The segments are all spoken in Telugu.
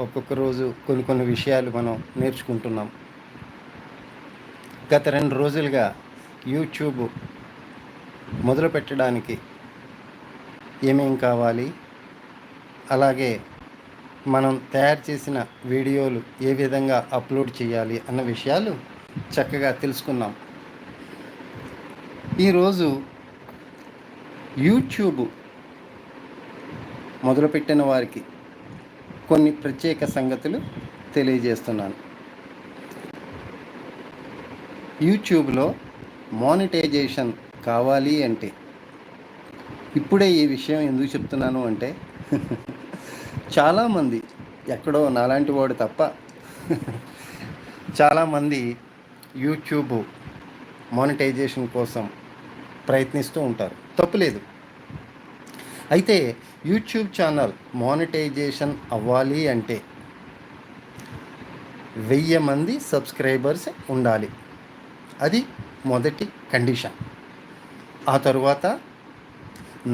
ఒక్కొక్క రోజు కొన్ని కొన్ని విషయాలు మనం నేర్చుకుంటున్నాం. గత రెండు రోజులుగా యూట్యూబ్ మొదలు పెట్టడానికి ఏమేం కావాలి? అలాగే మనం తయారు చేసిన వీడియోలు ఏ విధంగా అప్లోడ్ చేయాలి అన్న విషయాలు చక్కగా తెలుసుకున్నాం. ఈరోజు యూట్యూబ్ మొదలుపెట్టిన వారికి కొన్ని ప్రత్యేక సంగతులు తెలియజేస్తున్నాను. యూట్యూబ్లో మానిటైజేషన్ కావాలి అంటే ఇప్పుడే ఈ విషయం ఎందుకు చెప్తున్నాను అంటే చాలామంది ఎక్కడో నాలాంటి వాడు తప్ప చాలామంది యూట్యూబ్ మానిటైజేషన్ కోసం ప్రయత్నిస్తూ ఉంటారు. తప్పులేదు అయితే యూట్యూబ్ ఛానల్ మానిటైజేషన్ అవ్వాలి అంటే వెయ్యి మంది సబ్స్క్రైబర్స్ ఉండాలి. అది మొదటి కండిషన్. ఆ తరువాత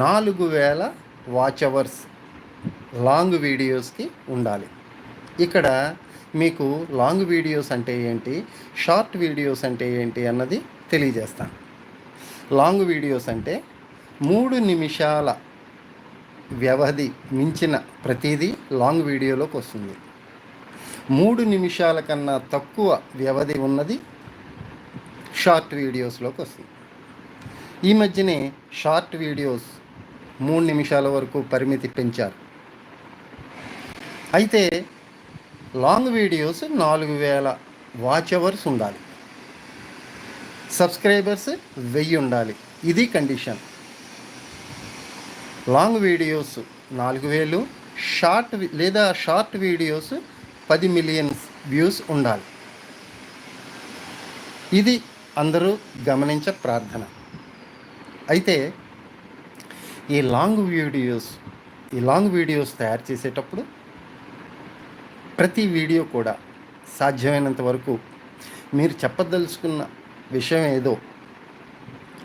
నాలుగు వేల వాచ్ అవర్స్ లాంగ్ వీడియోస్కి ఉండాలి. ఇక్కడ మీకు లాంగ్ వీడియోస్ అంటే ఏంటి షార్ట్ వీడియోస్ అంటే ఏంటి అన్నది తెలియజేస్తాను. లాంగ్ వీడియోస్ అంటే మూడు నిమిషాల వ్యవధి మించిన ప్రతిదీ లాంగ్ వీడియోలోకి వస్తుంది. మూడు నిమిషాల కన్నా తక్కువ వ్యవధి ఉన్నది షార్ట్ వీడియోస్లోకి వస్తుంది. ఈ మధ్యనే షార్ట్ వీడియోస్ మూడు నిమిషాల వరకు పరిమితి పెంచారు. అయితే లాంగ్ వీడియోస్ నాలుగు వేల వాచ్ అవర్స్ ఉండాలి. సబ్స్క్రైబర్స్ వెయ్యి ఉండాలి. ఇది కండిషన్. లాంగ్ వీడియోస్ నాలుగు వేలు షార్ట్ లేదా షార్ట్ వీడియోస్ పది మిలియన్స్ వ్యూస్ ఉండాలి. ఇది అందరూ గమనించ ప్రార్థన. అయితే ఈ లాంగ్ వీడియోస్ ఈ లాంగ్ వీడియోస్ తయారు చేసేటప్పుడు ప్రతి వీడియో కూడా సాధ్యమైనంత వరకు మీరు చెప్పదలుచుకున్న విషయం ఏదో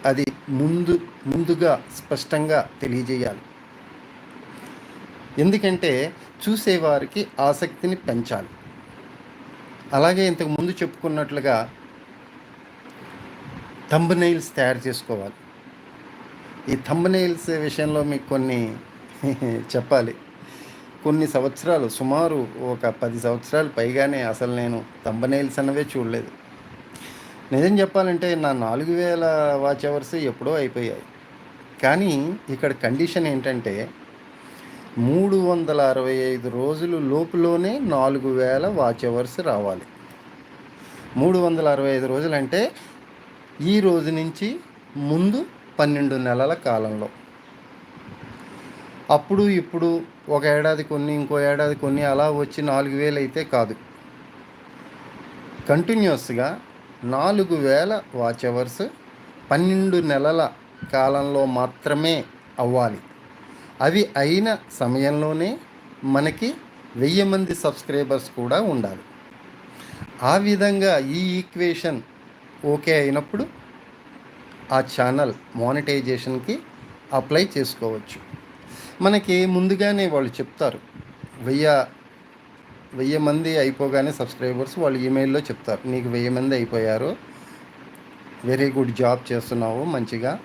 అది ముందు ముందుగా స్పష్టంగా తెలియజేయాలి. ఎందుకంటే చూసేవారికి ఆసక్తిని పెంచాలి. అలాగే ఇంతకు ముందు చెప్పుకున్నట్లుగా థంబ్నెయిల్స్ తయారు చేసుకోవాలి. ఈ థంబ్నెయిల్స్ విషయంలో మీకు కొన్ని చెప్పాలి. కొన్ని సంవత్సరాలు సుమారు ఒక పది సంవత్సరాలు పైగానే అసలు నేను థంబ్నెయిల్స్ అన్నవే చూడలేదు. నిజం చెప్పాలంటే నా నాలుగు వేల వాచ్ అవర్స్ ఎప్పుడో అయిపోయాయి. కానీ ఇక్కడ కండిషన్ ఏంటంటే మూడు వందల అరవై ఐదు రోజులు లోపులోనే నాలుగు వేల వాచ్ అవర్స్ రావాలి. మూడు వందల అరవై ఐదు రోజులు అంటే ఈ రోజు నుంచి ముందు పన్నెండు నెలల కాలంలో. అప్పుడు ఇప్పుడు ఒక ఏడాది కొన్ని ఇంకో ఏడాది కొన్ని అలా వచ్చి నాలుగు వేలు అయితే కాదు. కంటిన్యూస్గా నాలుగు వేల వాచ్ అవర్స్ పన్నెండు నెలల కాలంలో మాత్రమే అవ్వాలి. అవి అయిన సమయంలోనే మనకి వెయ్యి మంది సబ్స్క్రైబర్స్ కూడా ఉండాలి. ఆ విధంగా ఈ ఈక్వేషన్ ఓకే అయినప్పుడు ఆ ఛానల్ మానిటైజేషన్కి అప్లై చేసుకోవచ్చు. మనకి ముందుగానే వాళ్ళు చెప్తారు వెయ్యి వెయ్యి మంది అయిపోగానే సబ్స్క్రైబర్స్ వాళ్ళు ఈమెయిల్లో చెప్తారు నీకు వెయ్యి మంది అయిపోయారు. వెరీ గుడ్ జాబ్ చేస్తున్నావు మంచిగా.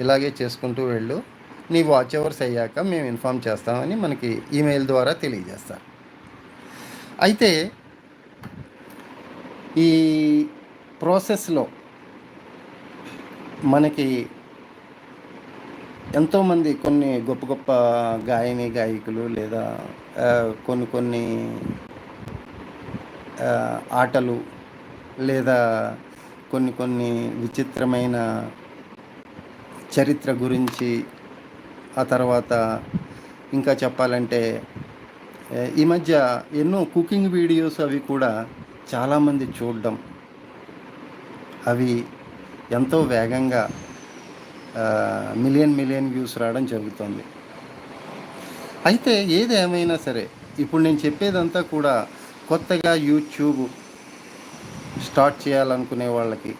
ఇలాగే చేసుకుంటూ వెళ్ళు. నీ వాచ్ అవర్స్ అయ్యాక మేము ఇన్ఫామ్ చేస్తామని మనకి ఈమెయిల్ ద్వారా తెలియజేస్తారు. అయితే ఈ ప్రాసెస్లో మనకి ఎంతోమంది కొన్ని గొప్ప గొప్ప గాయని గాయకులు లేదా కొన్ని కొన్ని ఆటలు లేదా కొన్ని కొన్ని విచిత్రమైన చరిత్ర గురించి ఆ తర్వాత ఇంకా చెప్పాలంటే ఈ మధ్య ఎన్నో కుకింగ్ వీడియోస్ అవి కూడా చాలామంది చూడడం. అవి ఎంతో వేగంగా మిలియన్ మిలియన్ వ్యూస్ రావడం జరుగుతుంది. అయితే ఏది ఏమైనా సరే ఇప్పుడు నేను చెప్పేదంతా కూడా కొత్తగా యూట్యూబ్ స్టార్ట్ చేయాలనుకునే వాళ్ళకి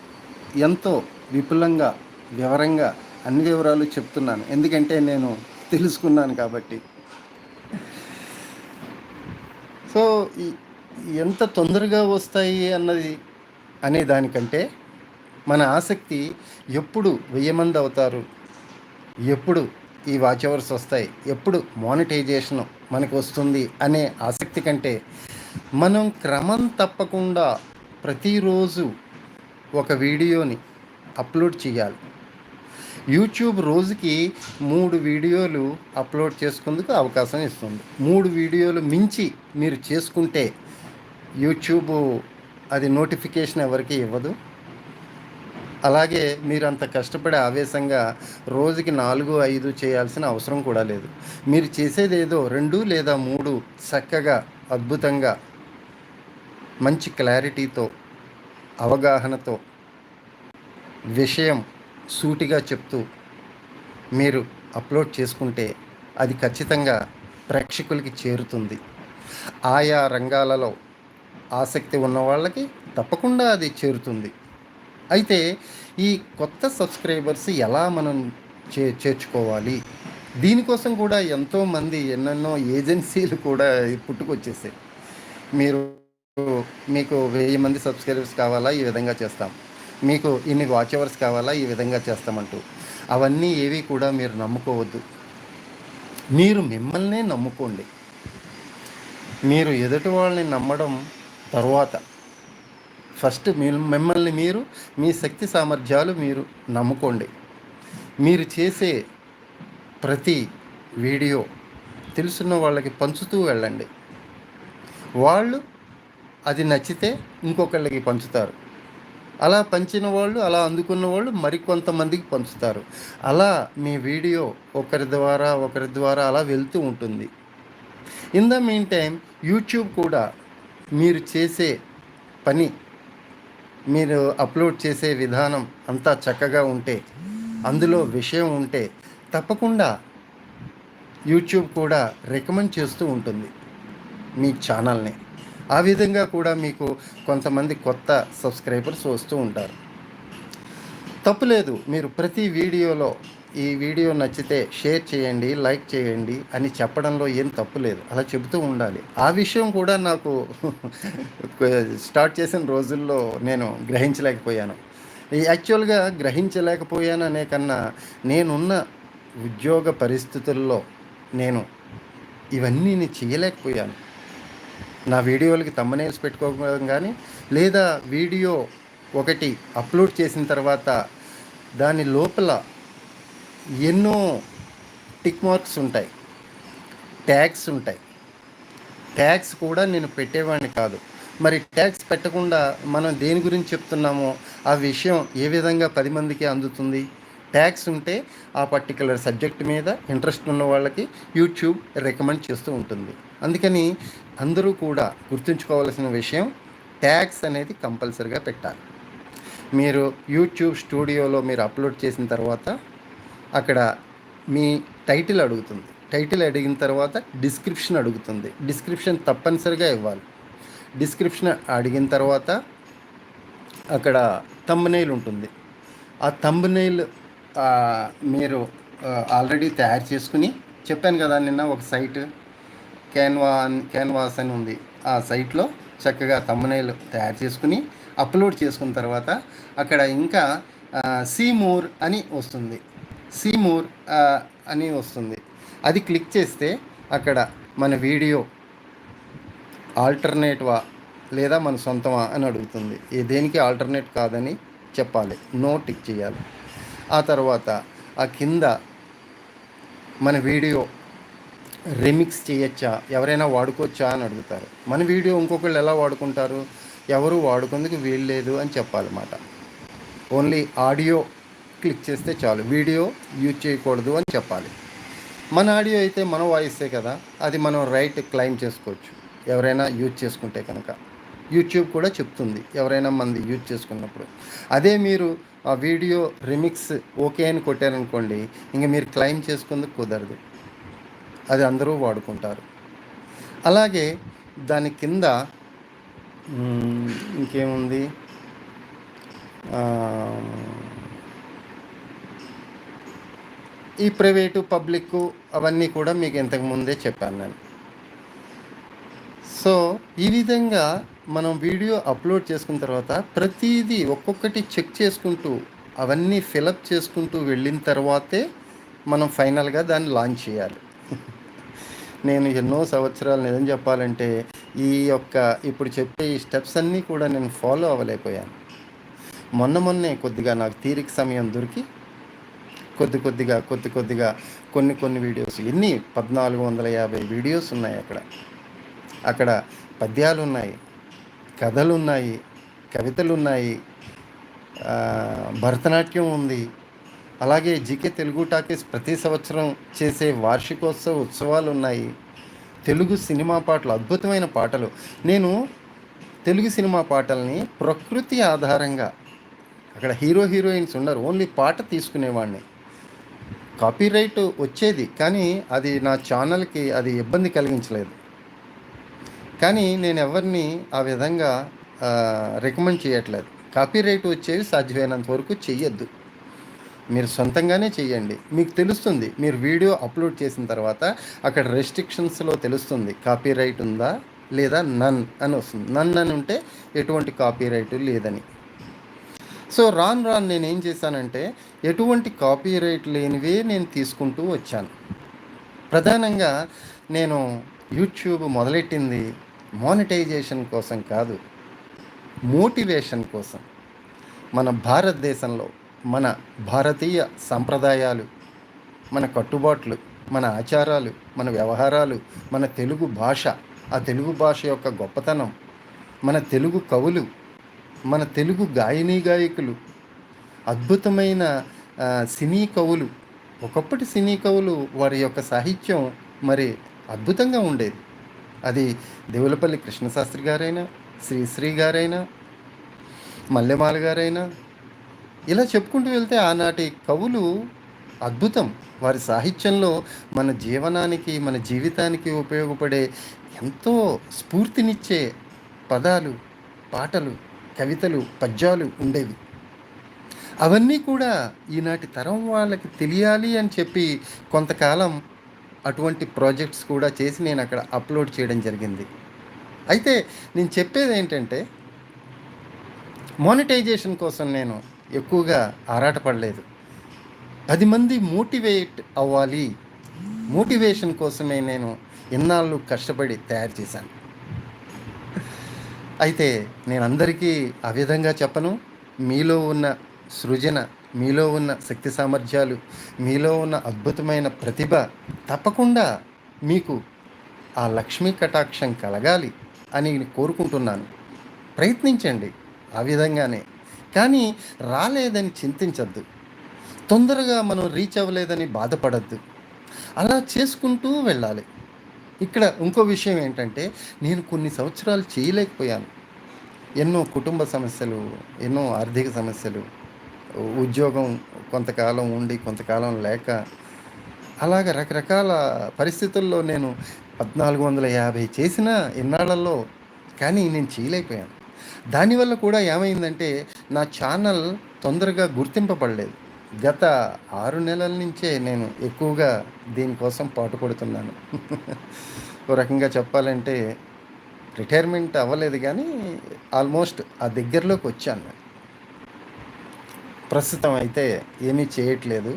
ఎంతో విపులంగా వివరంగా అన్ని వివరాలు చెప్తున్నాను. ఎందుకంటే నేను తెలుసుకున్నాను కాబట్టి. సో ఈ- ఎంత తొందరగా వస్తాయి అన్నది అనే దానికంటే మన ఆసక్తి ఎప్పుడు వెయ్యి మంది అవుతారు ఎప్పుడు ఈ వాచ్ అవర్స్ వస్తాయి ఎప్పుడు మానిటైజేషన్ మనకు వస్తుంది అనే ఆసక్తి కంటే మనం క్రమం తప్పకుండా ప్రతిరోజు ఒక వీడియోని అప్లోడ్ చేయాలి. యూట్యూబ్ రోజుకి మూడు వీడియోలు అప్లోడ్ చేసుకుందుకు అవకాశం ఇస్తుంది. మూడు వీడియోలు మించి మీరు చేసుకుంటే యూట్యూబ్ అది నోటిఫికేషన్ ఎవరికి ఇవ్వదు. అలాగే మీరు అంత కష్టపడే ఆవేశంగా రోజుకి నాలుగు ఐదు చేయాల్సిన అవసరం కూడా లేదు. మీరు చేసేది ఏదో రెండు లేదా మూడు చక్కగా అద్భుతంగా మంచి క్లారిటీతో అవగాహనతో విషయం సూటిగా చెప్తూ మీరు అప్లోడ్ చేసుకుంటే అది ఖచ్చితంగా ప్రేక్షకులకి చేరుతుంది. ఆయా రంగాలలో ఆసక్తి ఉన్న వాళ్ళకి తప్పకుండా అది చేరుతుంది. అయితే ఈ కొత్త సబ్స్క్రైబర్స్ ఎలా మనం చే చేర్చుకోవాలి? దీనికోసం కూడా ఎంతోమంది ఎన్నెన్నో ఏజెన్సీలు కూడా పుట్టుకొచ్చేసాయి. మీరు మీకు వెయ్యి మంది సబ్స్క్రైబర్స్ కావాలా? ఈ విధంగా చేస్తాం. మీకు ఇన్ని వాచ్ అవర్స్ కావాలా? ఈ విధంగా చేస్తామంటూ. అవన్నీ ఏవి కూడా మీరు నమ్ముకోవద్దు. మీరు మిమ్మల్నే నమ్ముకోండి. మీరు ఎదుటి వాళ్ళని నమ్మడం తర్వాత ఫస్ట్ మీ మిమ్మల్ని మీరు మీ శక్తి సామర్థ్యాలు మీరు నమ్ముకోండి. మీరు చేసే ప్రతి వీడియో తెలుసున్న వాళ్ళకి పంచుతూ వెళ్ళండి. వాళ్ళు అది నచ్చితే ఇంకొకళ్ళకి పంచుతారు. అలా పంచిన వాళ్ళు అలా అందుకున్న వాళ్ళు మరికొంతమందికి పంచుతారు. అలా మీ వీడియో ఒకరి ద్వారా ఒకరి ద్వారా అలా వెళ్తూ ఉంటుంది. In the mean time YouTube కూడా మీరు చేసే పని మీరు అప్లోడ్ చేసే విధానం అంతా చక్కగా ఉంటే అందులో విషయం ఉంటే తప్పకుండా యూట్యూబ్ కూడా రికమెండ్ చేస్తూ ఉంటుంది మీ ఛానల్ని. ఆ విధంగా కూడా మీకు కొంతమంది కొత్త సబ్స్క్రైబర్స్ వస్తూ ఉంటారు. తప్పులేదు మీరు ప్రతి వీడియోలో ఈ వీడియో నచ్చితే షేర్ చేయండి లైక్ చేయండి అని చెప్పడంలో ఏం తప్పు లేదు అలా చెబుతూ ఉండాలి. ఆ విషయం కూడా నాకు స్టార్ట్ చేసిన రోజుల్లో నేను గ్రహించలేకపోయాను. ఈ యాక్చువల్గా గ్రహించలేకపోయాను అనే కన్నా నేనున్న ఉద్యోగ పరిస్థితుల్లో నేను ఇవన్నీ నేను చేయలేకపోయాను. నా వీడియోలకి తమ్మనేల్స్ పెట్టుకోవడం కానీ లేదా వీడియో ఒకటి అప్లోడ్ చేసిన తర్వాత దాని లోపల ఎన్నో టిక్ మార్క్స్ ఉంటాయి ట్యాగ్స్ ఉంటాయి. ట్యాగ్స్ కూడా నేను పెట్టేవాడిని కాదు. మరి ట్యాగ్స్ పెట్టకుండా మనం దేని గురించి చెప్తున్నామో ఆ విషయం ఏ విధంగా పది మందికి అందుతుంది? ట్యాగ్స్ ఉంటే ఆ పర్టికులర్ సబ్జెక్ట్ మీద ఇంట్రెస్ట్ ఉన్న వాళ్ళకి యూట్యూబ్ రికమెండ్ చేస్తూ ఉంటుంది. అందుకని అందరూ కూడా గుర్తుంచుకోవాల్సిన విషయం ట్యాగ్స్ అనేది కంపల్సరిగా పెట్టాలి. మీరు యూట్యూబ్ స్టూడియోలో మీరు అప్లోడ్ చేసిన తర్వాత అక్కడ మీ టైటిల్ అడుగుతుంది. టైటిల్ అడిగిన తర్వాత డిస్క్రిప్షన్ అడుగుతుంది. డిస్క్రిప్షన్ తప్పనిసరిగా ఇవ్వాలి. డిస్క్రిప్షన్ అడిగిన తర్వాత అక్కడ తంబనైల్ ఉంటుంది. ఆ తంబనైల్ మీరు ఆల్రెడీ తయారు చేసుకుని చెప్పాను కదా నిన్న ఒక సైట్ క్యాన్వా క్యాన్వాస్ అని ఉంది. ఆ సైట్లో చక్కగా తమ్మనేలు తయారు చేసుకుని అప్లోడ్ చేసుకున్న తర్వాత అక్కడ ఇంకా సీమూర్ అని వస్తుంది. సీమూర్ అని వస్తుంది. అది క్లిక్ చేస్తే అక్కడ మన వీడియో ఆల్టర్నేట్వా లేదా మన సొంతమా అని అడుగుతుంది. ఏ దేనికి ఆల్టర్నేట్ కాదని చెప్పాలి. నో టిక్ చేయాలి. ఆ తర్వాత ఆ కింద మన వీడియో రెమిక్స్ చేయొచ్చా? ఎవరైనా వాడుకోవచ్చా అని అడుగుతారు. మన వీడియో ఇంకొకళ్ళు ఎలా వాడుకుంటారు? ఎవరు వాడుకుందుకు వీలు లేదు అని చెప్పాలన్నమాట. ఓన్లీ ఆడియో క్లిక్ చేస్తే చాలు. వీడియో యూజ్ చేయకూడదు అని చెప్పాలి. మన ఆడియో అయితే మన వాయిస్తే కదా? అది మనం రైట్ క్లైమ్ చేసుకోవచ్చు. ఎవరైనా యూజ్ చేసుకుంటే కనుక. యూట్యూబ్ కూడా చెప్తుంది ఎవరైనా మంది యూజ్ చేసుకున్నప్పుడు. అదే మీరు ఆ వీడియో రిమిక్స్ ఓకే అని కొట్టారనుకోండి ఇంక మీరు క్లైమ్ చేసుకుందుకు కుదరదు. అది అందరూ వాడుకుంటారు. అలాగే దాని కింద ఇంకేముంది? ఈ ప్రైవేటు పబ్లిక్ అవన్నీ కూడా మీకు ఇంతకు ముందే చెప్పాను నేను. సో ఈ విధంగా మనం వీడియో అప్లోడ్ చేసుకున్న తర్వాత ప్రతిదీ ఒక్కొక్కటి చెక్ చేసుకుంటూ అవన్నీ ఫిలప్ చేసుకుంటూ వెళ్ళిన తర్వాతే మనం ఫైనల్గా దాన్ని లాంచ్ చేయాలి. నేను ఎన్నో సంవత్సరాలు నిజం చెప్పాలంటే ఈ యొక్క ఇప్పుడు చెప్పే ఈ స్టెప్స్ అన్నీ కూడా నేను ఫాలో అవ్వలేకపోయాను. మొన్న మొన్నే కొద్దిగా నాకు తీరిక సమయం దొరికి కొద్ది కొద్దిగా కొద్ది కొద్దిగా కొన్ని కొన్ని వీడియోస్ ఎన్ని? పద్నాలుగు వందల యాభై వీడియోస్ ఉన్నాయి అక్కడ. అక్కడ పద్యాలు ఉన్నాయి కథలు ఉన్నాయి కవితలు ఉన్నాయి భరతనాట్యం ఉంది అలాగే జీకే తెలుగు టాకీస్ ప్రతి సంవత్సరం చేసే వార్షికోత్సవ ఉత్సవాలు ఉన్నాయి తెలుగు సినిమా పాటలు అద్భుతమైన పాటలు. నేను తెలుగు సినిమా పాటల్ని ప్రకృతి ఆధారంగా అక్కడ హీరో హీరోయిన్స్ ఉండరు ఓన్లీ పాట తీసుకునేవాడిని. కాపీరైట్ వచ్చేది కానీ అది నా ఛానల్కి అది ఇబ్బంది కలిగించలేదు. కానీ నేను ఎవరిని ఆ విధంగా రికమెండ్ చేయట్లేదు. కాపీరైట్ వచ్చేవి సాధ్యమైనంత వరకు చెయ్యొద్దు. మీరు సొంతంగానే చేయండి మీకు తెలుస్తుంది మీరు వీడియో అప్లోడ్ చేసిన తర్వాత అక్కడ రెస్ట్రిక్షన్స్లో తెలుస్తుంది కాపీరైట్ ఉందా లేదా నన్ అని వస్తుంది. నన్ అని ఉంటే ఎటువంటి కాపీరైట్ లేదని. సో రాను రాను నేను ఏం చేశానంటే ఎటువంటి కాపీరైట్ లేనివే నేను తీసుకుంటూ వచ్చాను. ప్రధానంగా నేను యూట్యూబ్ మొదలెట్టింది మానిటైజేషన్ కోసం కాదు మోటివేషన్ కోసం. మన భారతదేశంలో మన భారతీయ సంప్రదాయాలు మన కట్టుబాట్లు మన ఆచారాలు మన వ్యవహారాలు మన తెలుగు భాష ఆ తెలుగు భాష యొక్క గొప్పతనం మన తెలుగు కవులు మన తెలుగు గాయనీ గాయకులు అద్భుతమైన సినీ కవులు ఒకప్పటి సినీ కవులు వారి యొక్క సాహిత్యం మరి అద్భుతంగా ఉండేది. అది దేవులపల్లి కృష్ణశాస్త్రి గారైనా శ్రీశ్రీ గారైనా మల్లెమాల గారైనా ఇలా చెప్పుకుంటూ వెళ్తే ఆనాటి కవులు అద్భుతం. వారి సాహిత్యంలో మన జీవనానికి మన జీవితానికి ఉపయోగపడే ఎంతో స్ఫూర్తినిచ్చే పదాలు పాటలు కవితలు పద్యాలు ఉండేవి. అవన్నీ కూడా ఈనాటి తరం వాళ్ళకి తెలియాలి అని చెప్పి కొంతకాలం అటువంటి ప్రాజెక్ట్స్ కూడా చేసి నేను అక్కడ అప్లోడ్ చేయడం జరిగింది. అయితే నేను చెప్పేది ఏంటంటే మానిటైజేషన్ కోసం నేను ఎక్కువగా ఆరాటపడలేదు. పది మంది మోటివేట్ అవ్వాలి. మోటివేషన్ కోసమే నేను ఇన్నాళ్ళు కష్టపడి తయారు చేశాను. అయితే నేను అందరికీ ఆ విధంగా చెప్పను. మీలో ఉన్న సృజన మీలో ఉన్న శక్తి సామర్థ్యాలు మీలో ఉన్న అద్భుతమైన ప్రతిభ తప్పకుండా మీకు ఆ లక్ష్మీ కటాక్షం కలగాలి అని కోరుకుంటున్నాను. ప్రయత్నించండి. ఆ విధంగానే కానీ రాలేదని చింతించద్దు. తొందరగా మనం రీచ్ అవ్వలేదని బాధపడద్దు. అలా చేసుకుంటూ వెళ్ళాలి. ఇక్కడ ఇంకో విషయం ఏంటంటే నేను కొన్ని సంవత్సరాలు చేయలేకపోయాను. ఎన్నో కుటుంబ సమస్యలు ఎన్నో ఆర్థిక సమస్యలు ఉద్యోగం కొంతకాలం ఉండి కొంతకాలం లేక అలాగ రకరకాల పరిస్థితుల్లో నేను పద్నాలుగు వందల యాభై చేసిన ఇన్నాళ్ళలో కానీ నేను చేయలేకపోయాను. దానివల్ల కూడా ఏమైందంటే నా ఛానల్ తొందరగా గుర్తింపబడలేదు. గత ఆరు నెలల నుంచే నేను ఎక్కువగా దీనికోసం పాటుపడుతున్నాను ఓ రకంగా చెప్పాలంటే రిటైర్మెంట్ అవ్వలేదు కానీ ఆల్మోస్ట్ ఆ దగ్గరలోకి వచ్చాను ప్రస్తుతం అయితే ఏమీ చేయట్లేదు.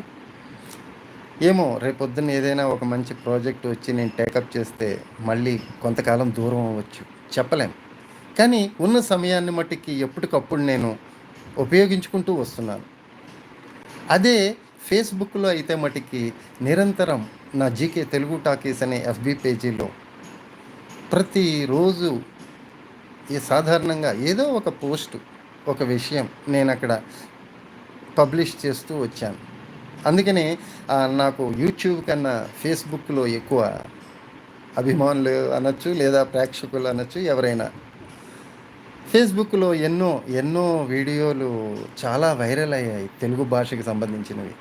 ఏమో రేపొద్దున ఏదైనా ఒక మంచి ప్రాజెక్ట్ వచ్చి నేను టేకప్ చేస్తే మళ్ళీ కొంతకాలం దూరం అవ్వచ్చు. చెప్పలేము కానీ ఉన్న సమయాన్ని మట్టికి ఎప్పటికప్పుడు నేను ఉపయోగించుకుంటూ వస్తున్నాను. అదే ఫేస్బుక్లో అయితే మటుకి నిరంతరం నా జీకే తెలుగు టాకీస్ అనే ఎఫ్బి పేజీలో ప్రతిరోజు ఈ సాధారణంగా ఏదో ఒక పోస్ట్ ఒక విషయం నేను అక్కడ పబ్లిష్ చేస్తూ వచ్చాను. అందుకనే నాకు యూట్యూబ్ కన్నా ఫేస్బుక్లో ఎక్కువ అభిమానులు అనొచ్చు లేదా ప్రేక్షకులు అనొచ్చు ఎవరైనా ఫేస్బుక్లో ఎన్నో ఎన్నో వీడియోలు చాలా వైరల్ అయ్యాయి తెలుగు భాషకి సంబంధించినవి.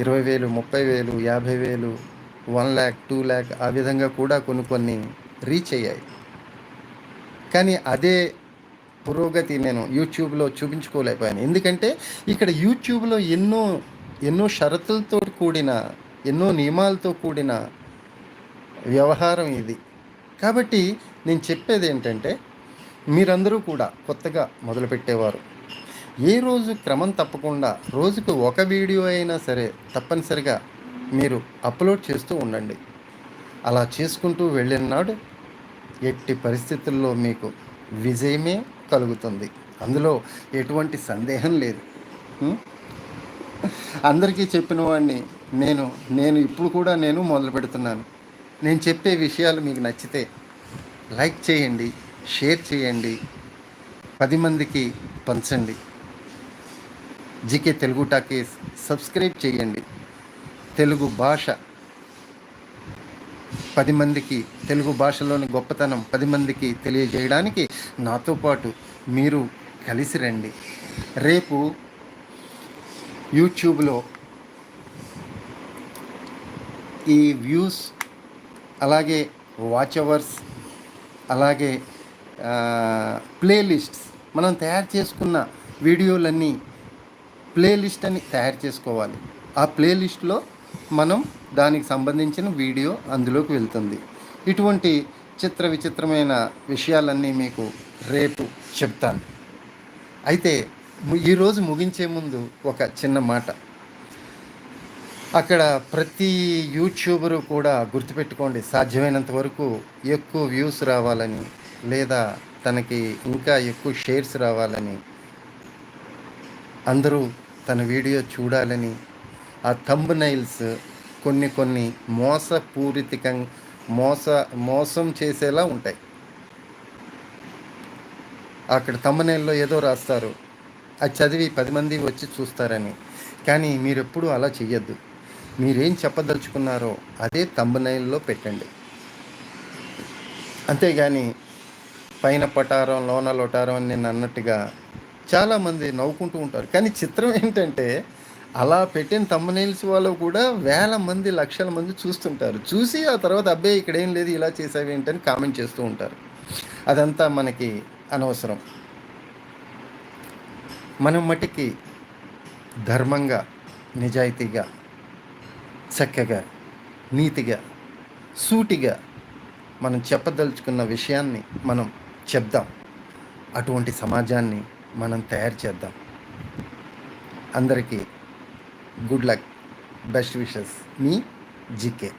ఇరవై వేలు ముప్పై వేలు యాభై వేలు వన్ ల్యాక్ టూ ల్యాక్ ఆ విధంగా కూడా కొన్ని కొన్ని రీచ్ అయ్యాయి. కానీ అదే పురోగతి నేను యూట్యూబ్లో చూపించుకోలేకపోయాను. ఎందుకంటే ఇక్కడ యూట్యూబ్లో ఎన్నో ఎన్నో షరతులతో కూడిన ఎన్నో నియమాలతో కూడిన వ్యవహారం ఇది. కాబట్టి నేను చెప్పేది ఏంటంటే మీరందరూ కూడా కొత్తగా మొదలుపెట్టేవారు. ఏ రోజు క్రమం తప్పకుండా రోజుకు ఒక వీడియో అయినా సరే తప్పనిసరిగా మీరు అప్లోడ్ చేస్తూ ఉండండి. అలా చేసుకుంటూ వెళ్ళిన నాడు ఎట్టి పరిస్థితుల్లో మీకు విజయమే కలుగుతుంది. అందులో ఎటువంటి సందేహం లేదు. అందరికీ చెప్పిన వాడిని నేను నేను ఇప్పుడు కూడా నేను మొదలు పెడుతున్నాను నేను చెప్పే విషయాలు మీకు నచ్చితే లైక్ చేయండి. షేర్ చేయండి. పది మందికి పంచండి. జీకే తెలుగు టాకీస్ సబ్స్క్రైబ్ చేయండి. తెలుగు భాష. పది మందికి తెలుగు భాషలోని గొప్పతనం పది మందికి తెలియజేయడానికి నాతో పాటు మీరు కలిసి రండి. రేపు యూట్యూబ్లో ఈ వ్యూస్ అలాగే వాచ్ అవర్స్ అలాగే ప్లేలిస్ట్స్. మనం తయారు చేసుకున్న వీడియోలన్నీ ప్లేలిస్ట్ అని తయారు చేసుకోవాలి. ఆ ప్లేలిస్ట్లో మనం దానికి సంబంధించిన వీడియో అందులోకి వెళ్తుంది. ఇటువంటి చిత్ర విచిత్రమైన విషయాలన్నీ మీకు రేపు చెప్తాను. అయితే ఈరోజు ముగించే ముందు ఒక చిన్న మాట. అక్కడ ప్రతి యూట్యూబరు కూడా గుర్తుపెట్టుకోండి సాధ్యమైనంత వరకు ఎక్కువ వ్యూస్ రావాలని. లేదా తనకి ఇంకా ఎక్కువ షేర్స్ రావాలని అందరూ తన వీడియో చూడాలని ఆ థంబ్నైల్స్ కొన్ని కొన్ని మోసపూరితకం మోస మోసం చేసేలా ఉంటాయి. అక్కడ తమ్మనేల్లో ఏదో రాస్తారు అది చదివి పది మంది వచ్చి చూస్తారని. కానీ మీరు ఎప్పుడూ అలా చెయ్యొద్దు. మీరేం చెప్పదలుచుకున్నారో అదే తమ్మనైల్లో పెట్టండి. అంతేగాని పైన పటారం లోన లొటారం అని నేను అన్నట్టుగా చాలామంది నవ్వుకుంటూ ఉంటారు. కానీ చిత్రం ఏంటంటే అలా పెట్టిన తమ్మనైల్స్ వాళ్ళు కూడా వేల మంది లక్షల మంది చూస్తుంటారు. చూసి ఆ తర్వాత అబ్బాయి ఇక్కడ ఏం లేదు ఇలా చేసావి ఏంటని కామెంట్ చేస్తూ ఉంటారు. అదంతా మనకి అనవసరం. మనం మటుకి ధర్మంగా నిజాయితీగా చక్కగా నీతిగా సూటిగా మనం చెప్పదలుచుకున్న విషయాన్ని మనం చెప్దాం. అటువంటి సమాజాన్ని మనం తయారు చేద్దాం. అందరికీ గుడ్ లక్. Best wishes. మీ జీకే.